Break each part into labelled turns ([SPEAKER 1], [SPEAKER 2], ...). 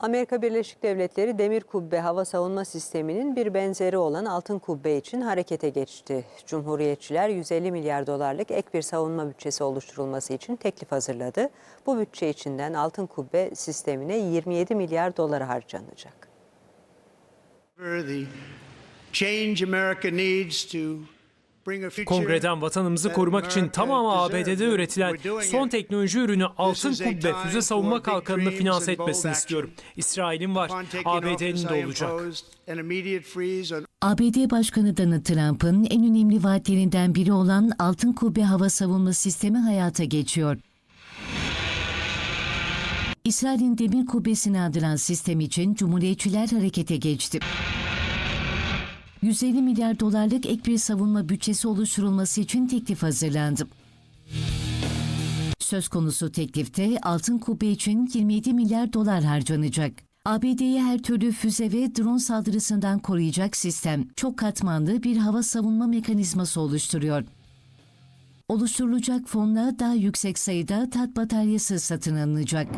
[SPEAKER 1] Amerika Birleşik Devletleri Demir Kubbe hava savunma sisteminin bir benzeri olan Altın Kubbe için harekete geçti. Cumhuriyetçiler 150 milyar dolarlık ek bir savunma bütçesi oluşturulması için teklif hazırladı. Bu bütçe içinden Altın Kubbe sistemine 27 milyar dolar harcanacak.
[SPEAKER 2] Kongreden vatanımızı korumak için tamamı. ABD'de üretilen son teknoloji ürünü Altın Kubbe füze savunma kalkanını finanse etmesini istiyorum. İsrail'in var, ABD'nin de olacak.
[SPEAKER 3] ABD Başkanı Donald Trump'ın en önemli vaatlerinden biri olan Altın Kubbe hava savunma sistemi hayata geçiyor. İsrail'in demir kubbesini andıran sistem için Cumhuriyetçiler harekete geçti. 150 milyar dolarlık ek bir savunma bütçesi oluşturulması için teklif hazırlandı. Söz konusu teklifte Altın Kubbe için 27 milyar dolar harcanacak. ABD'yi her türlü füze ve drone saldırısından koruyacak sistem, çok katmanlı bir hava savunma mekanizması oluşturuyor. Oluşturulacak fonla daha yüksek sayıda tat bataryası satın alınacak.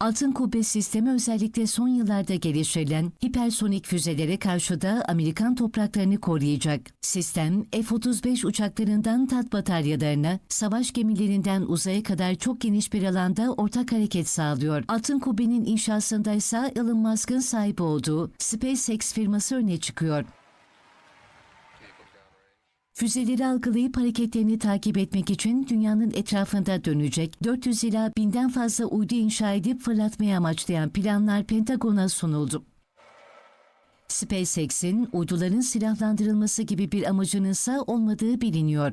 [SPEAKER 3] Altın kubbe sistemi özellikle son yıllarda geliştirilen hipersonik füzelere karşı da Amerikan topraklarını koruyacak. Sistem F-35 uçaklarından tat bataryalarına, savaş gemilerinden uzaya kadar çok geniş bir alanda ortak hareket sağlıyor. Altın kubbenin inşasında ise Elon Musk'ın sahibi olduğu SpaceX firması öne çıkıyor. Füzeleri algılayıp hareketlerini takip etmek için dünyanın etrafında dönecek 400 ila 1000'den fazla uydu inşa edip fırlatmayı amaçlayan planlar Pentagon'a sunuldu. SpaceX'in uyduların silahlandırılması gibi bir amacının ise olmadığı biliniyor.